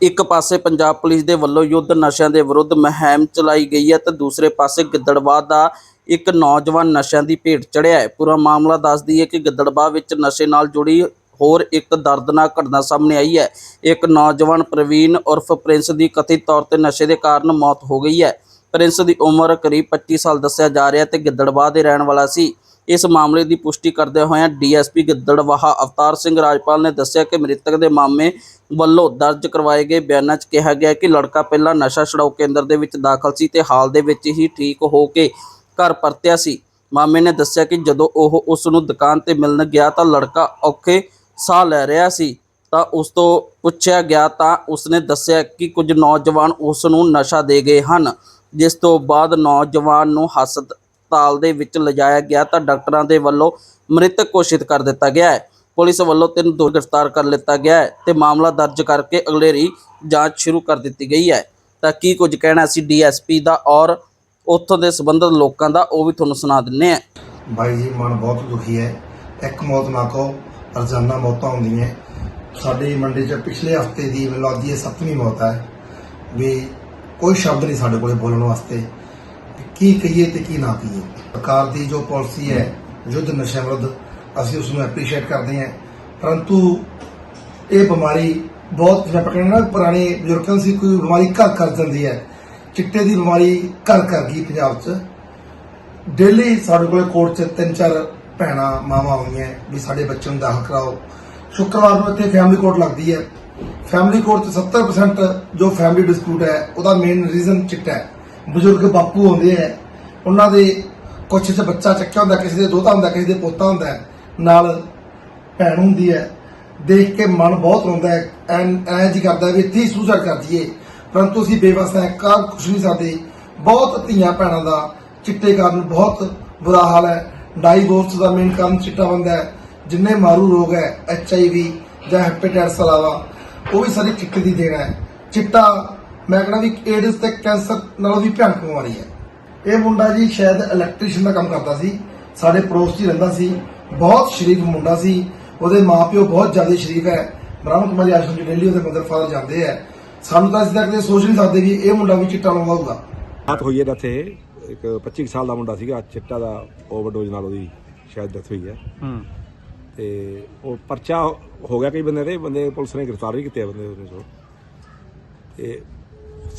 ਇੱਕ ਪਾਸੇ ਪੰਜਾਬ ਪੁਲਿਸ ਦੇ ਵੱਲੋਂ ਯੁੱਧ ਨਸ਼ਿਆਂ ਦੇ ਵਿਰੁੱਧ ਮੁਹਿੰਮ ਚਲਾਈ ਗਈ ਹੈ ਤੇ ਦੂਸਰੇ ਪਾਸੇ ਗਿੱਦੜਬਾਹ ਦਾ ਇੱਕ ਨੌਜਵਾਨ ਨਸ਼ਿਆਂ ਦੀ ਭੇਟ ਚੜਿਆ ਹੈ। ਪੂਰਾ ਮਾਮਲਾ ਦੱਸਦੀ ਹੈ ਕਿ ਗਿੱਦੜਬਾਹ ਵਿੱਚ ਨਸ਼ੇ ਨਾਲ ਜੁੜੀ ਹੋਰ ਇੱਕ ਦਰਦਨਾਕ ਘਟਨਾ ਸਾਹਮਣੇ ਆਈ ਹੈ। ਇੱਕ ਨੌਜਵਾਨ ਪ੍ਰਵੀਨ ਉਰਫ ਪ੍ਰਿੰਸ ਦੀ ਕਥਿਤ ਤੌਰ ਤੇ ਨਸ਼ੇ ਦੇ ਕਾਰਨ ਮੌਤ ਹੋ ਗਈ ਹੈ। ਪ੍ਰਿੰਸ ਦੀ ਉਮਰ ਕਰੀਬ 25 ਸਾਲ ਦੱਸਿਆ ਜਾ ਰਿਹਾ ਤੇ ਗਿੱਦੜਬਾਹ ਦੇ ਰਹਿਣ ਵਾਲਾ ਸੀ। ਇਸ ਮਾਮਲੇ ਦੀ ਪੁਸ਼ਟੀ ਕਰਦੇ ਹੋਏ ਡੀਐਸਪੀ ਗਿੱਦੜਵਾਹ ਅਵਤਾਰ ਸਿੰਘ ਰਾਜਪਾਲ ਨੇ ਦੱਸਿਆ ਕਿ ਮ੍ਰਿਤਕ ਦੇ ਮਾਮੇ ਵੱਲੋਂ ਦਰਜ ਕਰਵਾਏ ਗਏ ਬਿਆਨਾਂ 'ਚ ਕਿਹਾ ਗਿਆ ਕਿ ਲੜਕਾ ਪਹਿਲਾਂ ਨਸ਼ਾ ਛੁਡਾਊ ਕੇਂਦਰ ਦੇ ਵਿੱਚ ਦਾਖਲ ਸੀ ਤੇ ਹਾਲ ਦੇ ਵਿੱਚ ਹੀ ਠੀਕ ਹੋ ਕੇ ਘਰ ਪਰਤਿਆ ਸੀ। ਮਾਮੇ ਨੇ ਦੱਸਿਆ ਕਿ ਜਦੋਂ ਉਹ ਉਸ ਨੂੰ ਦੁਕਾਨ ਤੇ ਮਿਲਣ ਗਿਆ ਤਾਂ ਲੜਕਾ ਔਖੇ ਸਾਹ ਲੈ ਰਿਹਾ ਸੀ ਤਾਂ ਉਸ ਤੋਂ ਪੁੱਛਿਆ ਗਿਆ ਤਾਂ ਉਸਨੇ ਦੱਸਿਆ ਕਿ ਕੁਝ ਨੌਜਵਾਨ ਉਸ ਨੂੰ ਨਸ਼ਾ ਦੇ ਗਏ ਹਨ, ਜਿਸ ਤੋਂ ਬਾਅਦ ਨੌਜਵਾਨ ਨੂੰ ਹਸਪਤਾਲ ਦੇ ਵਿੱਚ ਲਿਜਾਇਆ ਗਿਆ ਤਾਂ ਡਾਕਟਰਾਂ ਦੇ ਵੱਲੋਂ ਮ੍ਰਿਤਕ ਘੋਸ਼ਿਤ ਕਰ ਦਿੱਤਾ ਗਿਆ ਹੈ। ਪੁਲਿਸ ਵੱਲੋਂ ਤਿੰਨ ਦੋਸ਼ੀ ਗ੍ਰਿਫਤਾਰ ਕਰ ਲਿੱਤਾ ਗਿਆ ਹੈ ਤੇ ਮਾਮਲਾ ਦਰਜ ਕਰਕੇ ਅਗਲੇਰੀ ਜਾਂਚ ਸ਼ੁਰੂ ਕਰ ਦਿੱਤੀ ਗਈ ਹੈ। ਤਾਂ ਕੀ ਕੁਝ ਕਹਿਣਾ ਸੀ ਡੀਐਸਪੀ ਦਾ ਔਰ ਉੱਥੋਂ ਦੇ ਸੰਬੰਧਿਤ ਲੋਕਾਂ ਦਾ, ਉਹ ਵੀ ਤੁਹਾਨੂੰ ਸੁਣਾ ਦਿੰਨੇ ਆ ਬਾਈ ਜੀ, ਮਨ ਬਹੁਤ ਦੁਖੀ ਹੈ। ਇੱਕ ਮੌਤ ਨਾ ਕਹੋ, ਰੋਜ਼ਾਨਾ ਮੌਤਾਂ ਹੁੰਦੀਆਂ। ਸਾਡੀ ਮੰਡੀ 'ਚ ਪਿਛਲੇ ਹਫ਼ਤੇ ਦੀ ਮੈਨੂੰ ਲੱਗਦੀ ਹੈ ਸੱਤਵੀਂ ਮੌਤ ਹੈ। ਵੀ ਕੋਈ ਸ਼ਬਦ ਨਹੀਂ ਸਾਡੇ ਕੋਲੇ ਬੋਲਣ ਵਾਸਤੇ। ਕੀ ਕਹੀਏ ਤੇ ਕੀ ਨਾ ਕਹੀਏ। ਸਰਕਾਰ ਦੀ ਜੋ ਪਾਲਿਸੀ ਹੈ, ਯੁੱਧ ਨਸ਼ਾ ਵਿਰੁੱਧ, ਅਸੀਂ ਉਸ ਨੂੰ ਐਪਰੀਸ਼ੀਏਟ ਕਰਦੇ ਹਾਂ। ਪਰੰਤੂ ਇਹ ਬਿਮਾਰੀ ਬਹੁਤ ਜਿਵੇਂ ਆਪਾਂ ਕਹਿੰਦੇ ਨਾ, ਪੁਰਾਣੇ ਬਜ਼ੁਰਗਾਂ ਸੀ ਕੋਈ ਬਿਮਾਰੀ ਘਰ ਕਰ ਜਾਂਦੀ ਹੈ। ਚਿੱਟੇ ਦੀ ਬਿਮਾਰੀ ਘਰ ਕਰ ਗਈ ਪੰਜਾਬ 'ਚ। ਡੇਲੀ ਸਾਡੇ ਕੋਲੇ ਕੋਰਟ 'ਚ ਤਿੰਨ ਚਾਰ ਭੈਣਾਂ, ਮਾਵਾਂ ਆਉਂਦੀਆਂ ਵੀ ਸਾਡੇ ਬੱਚੇ ਨੂੰ ਦਾਖਲ ਕਰਾਓ। ਸ਼ੁੱਕਰਵਾਰ ਨੂੰ ਇੱਥੇ ਫੈਮਿਲੀ ਕੋਰਟ ਲੱਗਦੀ ਹੈ। ਫੈਮਿਲੀ ਕੋਰਟ 'ਚ 70% ਜੋ ਫੈਮਿਲੀ ਡਿਸਪਿਊਟ ਹੈ, ਉਹਦਾ ਮੇਨ ਰੀਜ਼ਨ ਚਿੱਟਾ ਹੈ। ਬਜ਼ੁਰਗ ਬਾਪੂ ਹੁੰਦੇ ਹੈ ਉਹਨਾਂ ਦੇ ਕੁਛ 'ਚ ਬੱਚਾ ਚੱਕਿਆ ਹੁੰਦਾ, ਕਿਸੇ ਦੇ ਦੋਤਾ ਹੁੰਦਾ, ਕਿਸੇ ਦੇ ਪੋਤਾ ਹੁੰਦਾ, ਨਾਲ ਭੈਣ ਹੁੰਦੀ ਹੈ ਦੇਖ ਕੇ ਮਨ ਬਹੁਤ ਰੋਂਦਾ ਹੈ ਐਂ ਜੀ ਕਰਦਾ ਵੀ ਇੱਥੇ ਹੀ ਸੁਸਾਈਡ ਕਰ ਦਈਏ, ਪਰੰਤੂ ਅਸੀਂ ਬੇਵਸ ਹਾਂ ਕਰ ਕੁਛ ਨਹੀਂ ਸਕਦੇ, ਬਹੁਤ ਧੀਆਂ ਭੈਣਾਂ ਦਾ ਚਿੱਟੇ ਕਾਰਨ ਬਹੁਤ ਬੁਰਾ ਹਾਲ ਹੈ ਡਾਈਵੋਰਸ ਦਾ ਮੇਨ ਕਾਰਨ ਚਿੱਟਾ ਬੰਦਾ ਹੈ ਜਿੰਨੇ ਮਾਰੂ ਰੋਗ ਹੈ ਐਚ ਆਈ ਵੀ ਜਾਂ ਹੈਪੇਟਾਈਟਸ ਇਲਾਵਾ ਉਹ ਵੀ ਸਾਰੀ ਚਿੱਟੇ ਦੀ ਦੇਣ ਹੈ ਚਿੱਟਾ ਮੈਂ ਕਹਿੰਦਾ ਵੀ ਏਡਸ ਤੇ ਕੈਂਸਰ ਨਾਲੋਂ ਵੀ ਭਿਆਨਕ ਬਿਮਾਰੀ ਹੈ। ਇਹ ਮੁੰਡਾ ਜੀ ਸ਼ਾਇਦ ਇਲੈਕਟ੍ਰੀਸ਼ੀਅਨ ਦਾ ਕੰਮ ਕਰਦਾ ਸੀ ਸਾਡੇ ਪੜੋਸ 'ਚ ਹੀ ਰਹਿੰਦਾ ਸੀ ਬਹੁਤ ਸ਼ਰੀਫ ਮੁੰਡਾ ਸੀ ਉਹਦੇ ਮਾਪਿਓ ਬਹੁਤ ਜ਼ਿਆਦਾ ਸ਼ਰੀਫ ਹੈ ਬ੍ਰਹਮ ਕੁਮਾਰੀ ਆਸ਼ਰਮ 'ਚ ਡੇਲੀ ਉਹਦੇ ਮਦਰ ਫਾਦਰ ਜਾਂਦੇ ਹੈ। ਸਾਨੂੰ ਤਾਂ ਅਸੀਂ ਤਾਂ ਕਦੇ ਸੋਚ ਨਹੀਂ ਸਕਦੇ ਵੀ ਇਹ ਮੁੰਡਾ ਵੀ ਚਿੱਟਾ ਲਾਉਂਦਾ ਹੋਊਗਾ। ਰਾਤ ਹੋਈ ਹੈ ਇਹ ਇੱਕ 25 ਸਾਲ ਦਾ ਮੁੰਡਾ ਸੀਗਾ ਚਿੱਟਾ ਦਾ ਓਵਰਡੋਜ਼ ਨਾਲ ਉਹਦੀ ਸ਼ਾਇਦ ਡੈਥ ਹੋਈ ਹੈ। ਹੂੰ। ਤੇ ਉਹ ਪਰਚਾ ਹੋ ਗਿਆ ਕਈ ਬੰਦੇ ਦੇ ਬੰਦੇ ਪੁਲਿਸ ਨੇ ਗ੍ਰਿਫਤਾਰ ਵੀ ਕੀਤੇ ਆ ਬੰਦੇ ਉਹਨੇ ਤੇ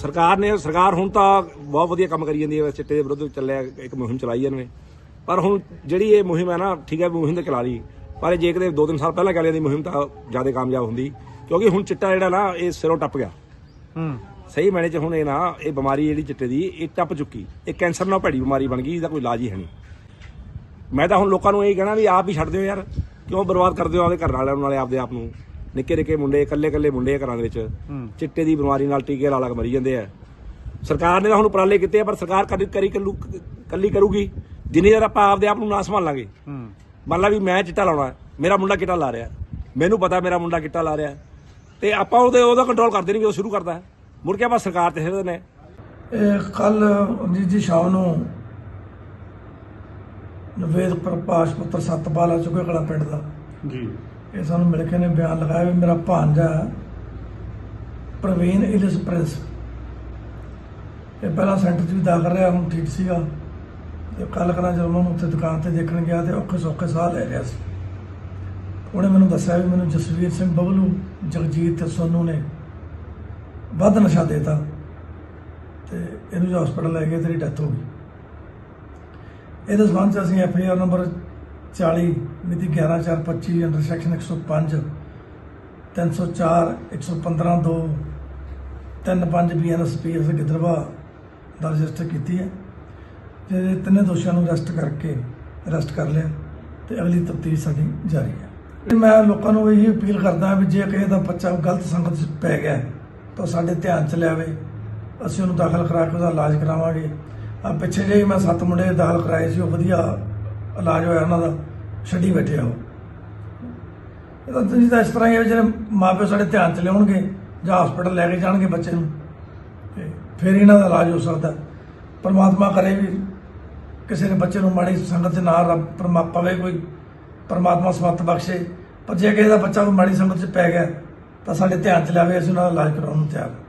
ਸਰਕਾਰ ਨੇ ਸਰਕਾਰ ਹੁਣ ਤਾਂ ਬਹੁਤ ਵਧੀਆ ਕੰਮ ਕਰੀ ਜਾਂਦੀ ਹੈ ਚਿੱਟੇ ਦੇ ਵਿਰੁੱਧ ਚੱਲਿਆ ਇੱਕ ਮੁਹਿੰਮ ਚਲਾਈ ਇਹਨਾਂ ਨੇ। ਪਰ ਹੁਣ ਜਿਹੜੀ ਇਹ ਮੁਹਿੰਮ ਹੈ ਨਾ ਠੀਕ ਹੈ ਮੁਹਿੰਮ ਤਾਂ ਚਲਾ ਲਈ ਪਰ ਜੇ ਕਿਤੇ ਦੋ ਤਿੰਨ ਸਾਲ ਪਹਿਲਾਂ ਚੱਲੀ ਜਾਂਦੀ ਮੁਹਿੰਮ ਤਾਂ ਜ਼ਿਆਦਾ ਕਾਮਯਾਬ ਹੁੰਦੀ ਕਿਉਂਕਿ ਹੁਣ ਚਿੱਟਾ ਜਿਹੜਾ ਨਾ ਇਹ ਸਿਰੋਂ ਟੱਪ ਗਿਆ। ਹੂੰ। ਸਹੀ ਮੈਨੇ ਚ ਹੁਣ ਇਹ ਨਾ ਇਹ ਬਿਮਾਰੀ ਜਿਹੜੀ ਚਿੱਟੇ ਦੀ ਇਹ ਟੱਪ ਚੁੱਕੀ। ਇਹ ਕੈਂਸਰ ਨਾਲ ਭੈੜੀ ਬਿਮਾਰੀ ਬਣ ਗਈ ਇਹਦਾ ਕੋਈ ਇਲਾਜ ਹੀ ਹੈ ਨਹੀਂ। ਮੈਂ ਤਾਂ ਹੁਣ ਲੋਕਾਂ ਨੂੰ ਇਹ ਕਹਿਣਾ ਵੀ ਆਪ ਹੀ ਛੱਡ ਦਿਓ ਯਾਰ ਕਿਉਂ ਬਰਬਾਦ ਕਰਦੇ ਹੋ ਆਪਦੇ ਘਰ ਵਾਲਿਆਂ ਨੂੰ ਨਾਲੇ ਆਪਦੇ ਆਪ ਨੂੰ? ਨਿੱਕੇ ਨਿੱਕੇ ਮੁੰਡੇ ਇਕੱਲੇ ਇਕੱਲੇ ਮੁੰਡੇ ਆ ਘਰਾਂ ਦੇ ਵਿੱਚ। ਚਿੱਟੇ ਦੀ ਬਿਮਾਰੀ ਨਾਲ ਟੀਕੇ ਲਾ ਲਾ ਕੇ ਮਰੀ ਜਾਂਦੇ ਆ। ਸਰਕਾਰ ਨੇ ਤਾਂ ਹੁਣ ਉਪਰਾਲੇ ਕੀਤੇ ਆ ਪਰ ਸਰਕਾਰ ਕਦੀ ਕਰੀ ਕੱਲੂ ਕੱਲੀ ਕਰੂਗੀ। ਜਿੰਨੀ ਦੇਰ ਆਪਾਂ ਆਪਦੇ ਆਪ ਨੂੰ ਨਾ ਸੰਭਾਲਾਂਗੇ ਮੰਨ ਲਾ ਵੀ ਮੈਂ ਚਿੱਟਾ ਲਾਉਣਾ ਮੇਰਾ ਮੁੰਡਾ ਚਿੱਟਾ ਲਾ ਰਿਹਾ। ਮੈਨੂੰ ਪਤਾ ਮੇਰਾ ਮੁੰਡਾ ਚਿੱਟਾ ਲਾ ਰਿਹਾ। ਤੇ ਆਪਾਂ ਉਹਦੇ ਉਹਦਾ ਕੰਟਰੋਲ ਕਰਦੇ ਨਹੀਂ ਉਹ ਸ਼ੁਰੂ ਕਰਦਾ। ਹੈ। ਮੁੜ ਕੇ ਆਪਾਂ ਸਰਕਾਰ ਤੇ ਸਿੱਧਦੇ ਨੇ। ਇਹ ਕੱਲ ਜੀ ਜੀ ਸ਼ਾਮ ਨੂੰ ਨਵੇਦ ਪ੍ਰਕਾਸ਼ ਪੁੱਤਰ ਸਤਪਾਲ ਆ ਚੁੱਕੇ ਕਲਾ ਪਿੰਡ ਦਾ। ਜੀ। ਇਹ ਸਾਨੂੰ ਮਿਲ ਕੇ ਨੇ ਬਿਆਨ ਲਗਾਇਆ ਵੀ ਮੇਰਾ ਭਾਂਜਾ ਪ੍ਰਵੀਨ ਇਲਿਸ ਪ੍ਰਿੰਸ ਇਹ ਪਹਿਲਾਂ ਸੈਂਟਰ 'ਚ ਵੀ ਦਾਖਲ ਰਿਹਾ, ਹੁਣ ਠੀਕ ਸੀਗਾ। ਤੇ ਕੱਲ ਕਰਾਂ ਜਦੋਂ ਉਹਨੂੰ ਉੱਥੇ ਦੁਕਾਨ ਤੇ ਦੇਖਣ ਗਿਆ ਤੇ ਔਖੇ ਸੌਖੇ ਸਾਹ ਲੈ ਰਿਹਾ ਸੀ। ਉਹਨੇ ਮੈਨੂੰ ਦੱਸਿਆ ਵੀ ਮੈਨੂੰ ਜਸਵੀਰ ਸਿੰਘ ਬਬਲੂ, ਜਗਜੀਤ ਤੇ ਸੋਨੂ ਨੇ ਵੱਧ ਨਸ਼ਾ ਦੇਤਾ ਤੇ ਇਹਨੂੰ ਜੋ ਹਸਪੀਟਲ ਲੈ ਗਏ ਤੇਰੀ ਡੈਥ ਹੋ ਗਈ। ਇਹਦੇ ਸੰਬੰਧ 'ਚ ਅਸੀਂ ਐਫ ਆਈ ਆਰ ਨੰਬਰ 40 ਮਿਤੀ 11425 ਅੰਡਰ ਸੈਕਸ਼ਨ 105 304 115 2 35 ਬੀਐਨਐਸਪੀ ਅਸੀਂ ਗਿੱਦੜਵਾ ਦਾ ਰਜਿਸਟਰ ਕੀਤੀ ਹੈ ਜਿਹਦੇ ਤਿੰਨੇ ਦੋਸ਼ੀਆਂ ਨੂੰ ਅਰੈਸਟ ਕਰਕੇ ਅਰੈਸਟ ਕਰ ਲਿਆ ਤੇ ਅਗਲੀ ਤਫਤੀਸ਼ ਸਾਡੀ ਜਾਰੀ ਹੈ ਮੈਂ ਲੋਕਾਂ ਨੂੰ ਇਹੀ ਅਪੀਲ ਕਰਦਾ ਵੀ ਜੇ ਕਿਸੇ ਦਾ ਬੱਚਾ ਗਲਤ ਸੰਗਤ 'ਚ ਪੈ ਗਿਆ ਹੈ, ਤਾਂ ਸਾਡੇ ਧਿਆਨ 'ਚ ਲਿਆਵੇ ਅਸੀਂ ਉਹਨੂੰ ਦਾਖਲ ਕਰਾ ਕੇ ਉਹਦਾ ਇਲਾਜ ਕਰਾਵਾਂਗੇ ਆ ਪਿੱਛੇ ਜਿਹੇ ਮੈਂ ਸੱਤ ਮੁੰਡੇ ਦਾਖਲ ਕਰਾਏ ਸੀ ਉਹ ਵਧੀਆ ਇਲਾਜ ਹੋਇਆ ਉਹਨਾਂ ਦਾ ਛੱਡੀ ਬੈਠੇ ਆ ਉਹ। ਇਹ ਤਾਂ ਤੁਸੀਂ ਤਾਂ ਇਸ ਤਰ੍ਹਾਂ ਹੀ ਹੈ ਜਿਹੜੇ ਮਾਪੇ ਸਾਡੇ ਧਿਆਨ 'ਚ ਲਿਆਉਣਗੇ ਜਾਂ ਹਸਪੀਟਲ ਲੈ ਕੇ ਜਾਣਗੇ ਬੱਚੇ ਨੂੰ, ਤੇ ਫਿਰ ਇਹਨਾਂ ਦਾ ਇਲਾਜ ਹੋ ਸਕਦਾ। ਪਰਮਾਤਮਾ ਕਰੇ ਵੀ ਕਿਸੇ ਨੇ ਬੱਚੇ ਨੂੰ ਮਾੜੀ ਸੰਗਤ 'ਚ ਨਾ ਰੱਬ, ਪਰਮਾ, ਪਵੇ ਕੋਈ, ਪਰਮਾਤਮਾ ਸਮੱਤ ਬਖਸ਼ੇ। ਪਰ ਜੇ ਕਿਸੇ ਦਾ ਬੱਚਾ ਮਾੜੀ ਸੰਗਤ 'ਚ ਪੈ ਗਿਆ, ਤਾਂ ਸਾਡੇ ਧਿਆਨ ਚ ਲਿਆਵੇ, ਅਸੀਂ ਉਹਨਾਂ ਦਾ ਇਲਾਜ ਕਰਾਉਣ ਨੂੰ ਤਿਆਰ ਹਾਂ।